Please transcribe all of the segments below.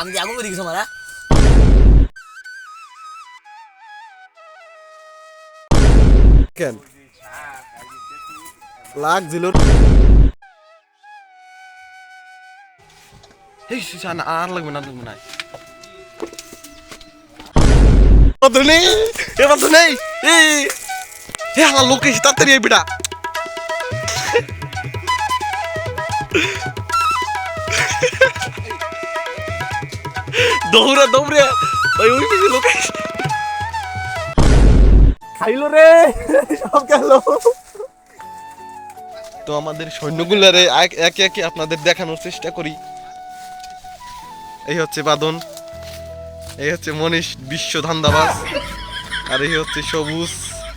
আমি আগুন করে গেছি মারা। কেন? লাগ জিলোর এই শান আর লাগবে না লাগবে না। নেই এ পাত্র নেই। এই হে হালা লোক এসে তাড়াতাড়ি এই বিটা দৌড়া দৌড়া। ওই লোক এসে খাইলো রে সব গেল। তো আমাদের সৈন্যগুলারে এক- একে একে আপনাদের দেখানোর চেষ্টা করি। এই হচ্ছে বাদন এই হচ্ছে মনীষ বিশ্ব ধান্দাবাজ আর এই হচ্ছে সবুজ।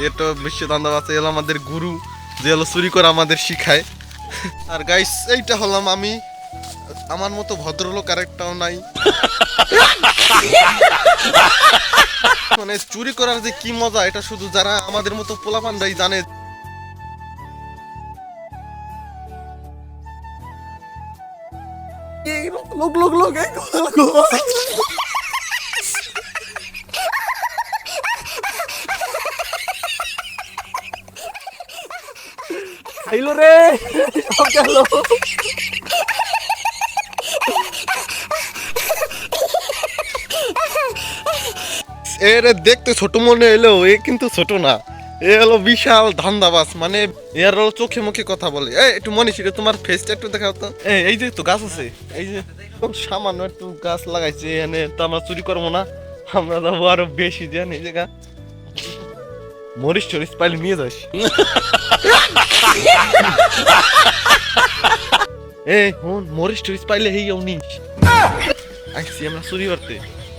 এটা বিশ্ব ধান্দাবাজ এ হলো আমাদের গুরু যে হলো চুরি করে আমাদের শিখায়। আর গাইস এইটা হলাম আমি। আমার মতো ভদ্রলোক আরেকটাও নাই। মানে চুরি করার যে কি মজা, এটা শুধু যারা আমাদের মতো পোলাপানরাই জানে। লোক লোক লোক রে সব গেল এরে দেখতে ছোট মনে এলো এ কিন্তু ছোট না। এ হলো বিশাল ধান্দাবাস মানে এর হলো চোখে মুখে কথা বলে। এই, একটু মনে ছিল তোমার ফেসটা একটু দেখাও তো। এই যে তো গাছ আছে, এই যে সামান্য একটু গাছ লাগাইছে, এনে তো আমরা চুরি করব না, আমরা যাব আরও বেশি জানি এই জায়গা। মরিচ টরিচ পাইলে নিয়ে যাস। এই হন, মরিচ টরিচ পাইলে হেই নিস আইসি আমরা চুরি করতে।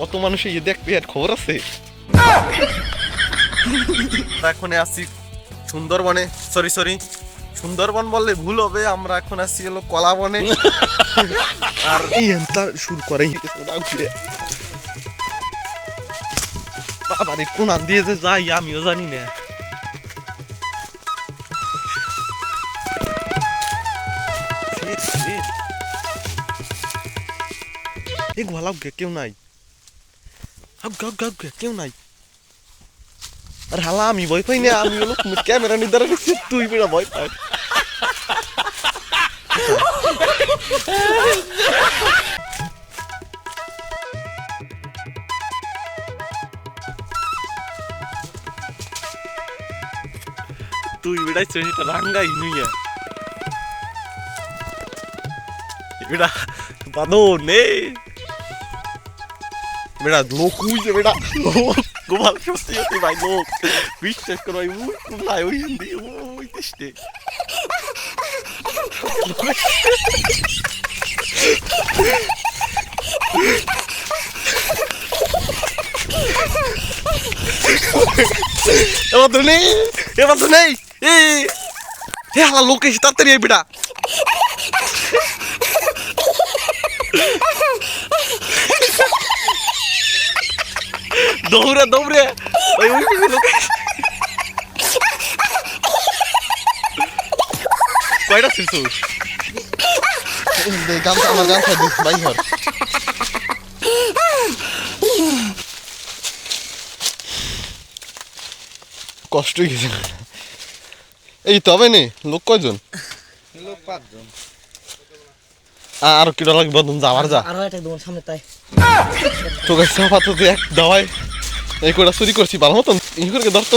কত মানুষ এই দেখবে আর খবর আছে। এখন আছি সুন্দরবনে সরি সরি সুন্দরবন বললে ভুল হবে আমরা এখন আছি হলো কলা বনে আর এই এনতা শুরু করে বাবারে কোন আন দিয়ে যে যাই আমিও জানি না. এই গে কেউ নাই। হাব গাব গাব গে কেউ নাই। আর হালা, আমি ভয় পাই না, আমি হলো ক্যামেরা নিয়ে রেখেছি তুই বেড়া ভয় পাই তুই বেড়াই সেটা রাঙ্গাই নুইয়া। বেড়া বাদো নে। বেড়া লোক উইছে বেড়া লোক গোপাল সত্যি সত্যি ভাই লোক বিশ্বাস করো ভাই ওই হিন্দি ওই দেশে এবার তো নেই এবার তো নেই হে হালা লোক এসে তাড়াতাড়ি বেটা দৌড়ে দৌড়ে ওই এসে- কয়টা ছিলছিস গামছা আমার গামছা দিস ভাই ঘর কষ্ট গেছে এই তবে নে লোক কয়জন লোক পাঁচজন আ- আর কিটা লাগবে বদন যা আর একটা তোমার সামনে তাই তো গাছ আপাতত এক দাওয়ায় এই কটা চুরি করছি ভালো মতন। ই করে ধরতো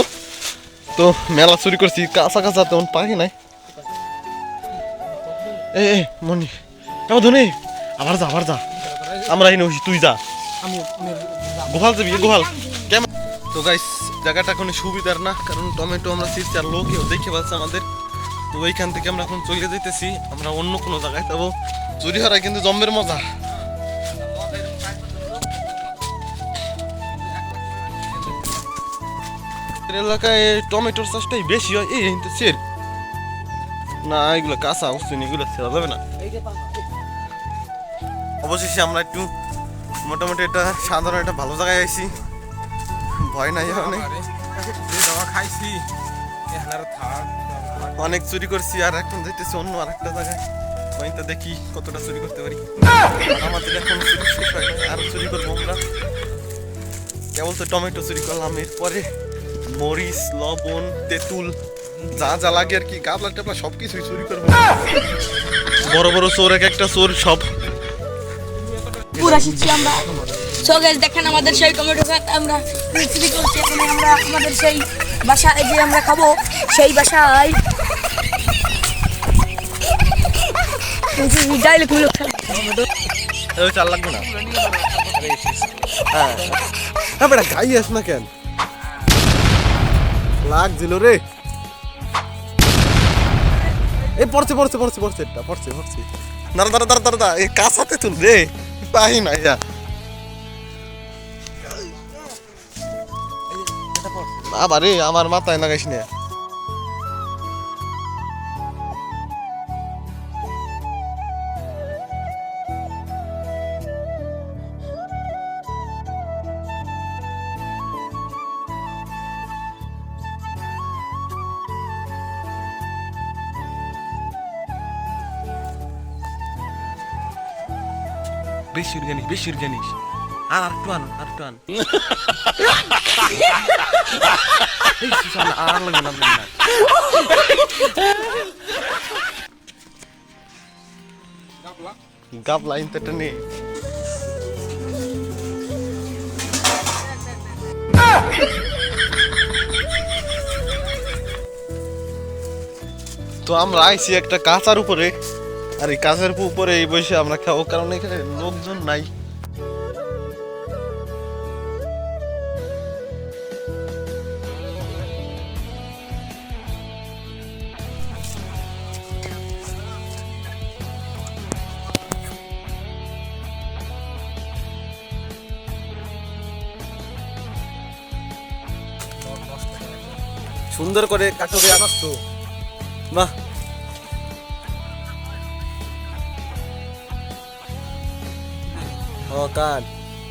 তো। মেলা চুরি করছি কাঁচা কাঁচা তেমন পাই নাই। এ এ মনি। এবার ধনে আবার যা আবার যা। আমরা এই নই তুই যা। গোহাল যাবি। গোহাল কেমন? তো গাইস জায়গাটা কোনো সুবিধার না কারণ টমেটো আমরা চিরছি আর লোকেও দেখে পাচ্ছে আমাদের। তো ওইখান থেকে আমরা এখন চলে যেতেছি আমরা অন্য কোনো জায়গায় যাব। চুরি হারা কিন্তু জম্বের মজা। আমাদের এলাকায় টমেটোর চাষটাই বেশি হয় এই কিন্তু সের না এগুলো কাঁচা অবশ্যই এগুলো ছেড়া যাবে না। অবশেষে আমরা একটু মোটামুটি একটা সাধারণ একটা ভালো জায়গায় আইছি। ভয় নাই অনেক খাইছি অনেক চুরি করছি আর এখন যেতেছি অন্য আরেকটা জায়গায়। আমি তো দেখি কতটা চুরি করতে পারি। আমাদের এখন চুরি হয় চুরি করব আমরা। কেবল তো টমেটো চুরি করলাম এরপরে মরিচ লবণ তেঁতুল যা যা লাগে আর কি গাবলা টাবলা সব কিছুই চুরি করব। বড় বড় চোর এক একটা চোর সব। পুরা শিখছি আমরা। সো গাইস দেখেন আমাদের সেই টমেটো গাছ আমরা বিক্রি করছি। এখন আমরা আমাদের সেই বাসায় যে আমরা খাব সেই বাসায় চাল লাগবে না। হ্যাঁ। হ্যাঁ বেটা গাই আস না কেন? লাগছিল রে। এই পড়ছে পড়ছে পড়ছে পড়ছে এটা, পড়ছে পড়ছে। দাঁড়া দাঁড়া দাঁড়া দাঁড়া এই কাঁচাতে তুল রে পাই না ইয়া আবার রে, আমার মাথায় লাগাইস না। বেশি জানিস বেশি জানিস। আর একটু আন, আর আন। আর লাগবে না গাবলা ইনতেটা নে। তো আমরা আইছি একটা কাঁচার উপরে। আর এই কাঁচার উপরে এই বসে আমরা খাব কারণ এখানে লোকজন নাই। সুন্দর করে কাটো করে আনাস তো বাহ। ও কান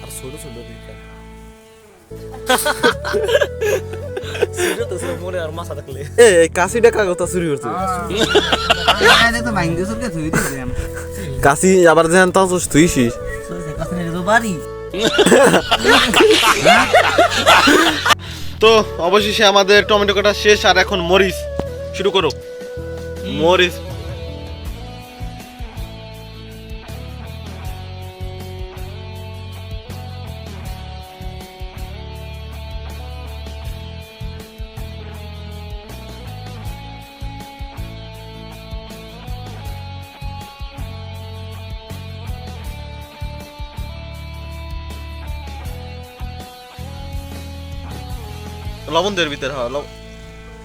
আর ছোট ছোট দুই কান ছোট তো সব মনে আর মাথা থাকলে এই কাশিটা কাগজটা চুরি করছে কাশি আবার যেন তা তুইছিস বাড়ি তো অবশেষে আমাদের টমেটো কাটা শেষ আর এখন মরিচ। শুরু করো। মরিচ। লবণ দের ভিতরে হয়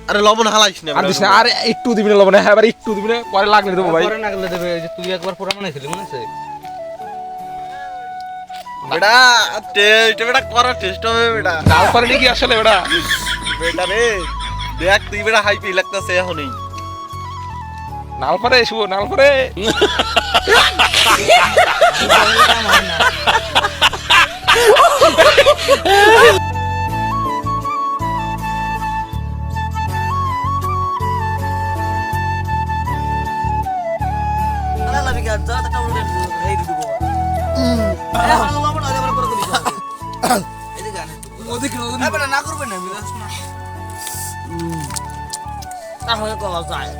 আরে লবণ হালাইস না আর দিস না, আর একটু দিবি না লবণ হ্যাঁ এবার একটু দিবি না পরে লাগলে দেবো ভাই। পরে না গেলে দেবে যে তুই একবার বানাইছিলি মনে আছে? বেটা টেস্ট বেটা করা টেস্ট হবে বেটা। ডাল করে নাকি আসলে ওটা বেটা রে দেখ তুই বেটা হাই পি লাগতাছে এখনই। নাল পরে শুভ নাল পরে। তাহলে কলা যায়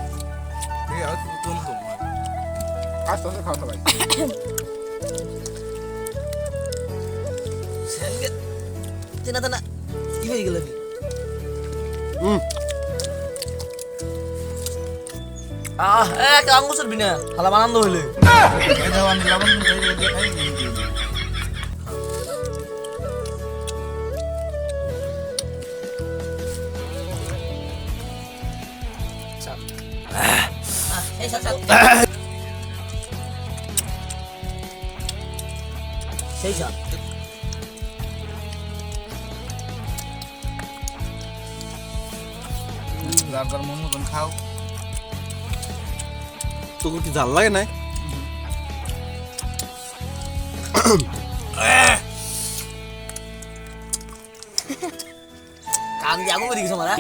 চেনা তেনা কি হয়ে গেল আহ এক আঙ্গুর চলবি না হালা আনন্দ হইলে সেই সাপ তোকে কি জাল লাগে না কান দিয়ে আগুন দিকে মারা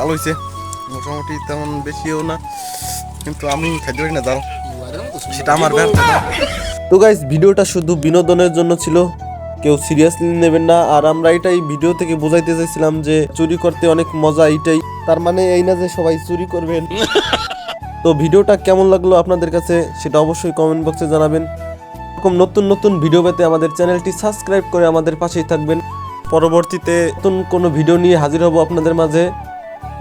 ঝাল হয়েছে। মোটামুটি তেমন বেশিও না, কিন্তু আমি খাইতে পারি না ঝাল। সেটা আমার ব্যর্থতা। তো গাইস ভিডিওটা শুধু বিনোদনের জন্য ছিল। কেউ সিরিয়াসলি নেবেন না। আর আমরা এটাই ভিডিও থেকে বোঝাইতে চাইছিলাম যে, চুরি করতে অনেক মজা এটাই তার মানে এই না যে সবাই চুরি করবেন। তো ভিডিওটা কেমন লাগল আপনাদের কাছে, সেটা অবশ্যই কমেন্ট বক্সে জানাবেন। এরকম নতুন নতুন ভিডিও পেতে আমাদের চ্যানেলটি সাবস্ক্রাইব করে আমাদের পাশেই থাকবেন। পরবর্তীতে নতুন কোনো ভিডিও নিয়ে হাজির হব আপনাদের মাঝে।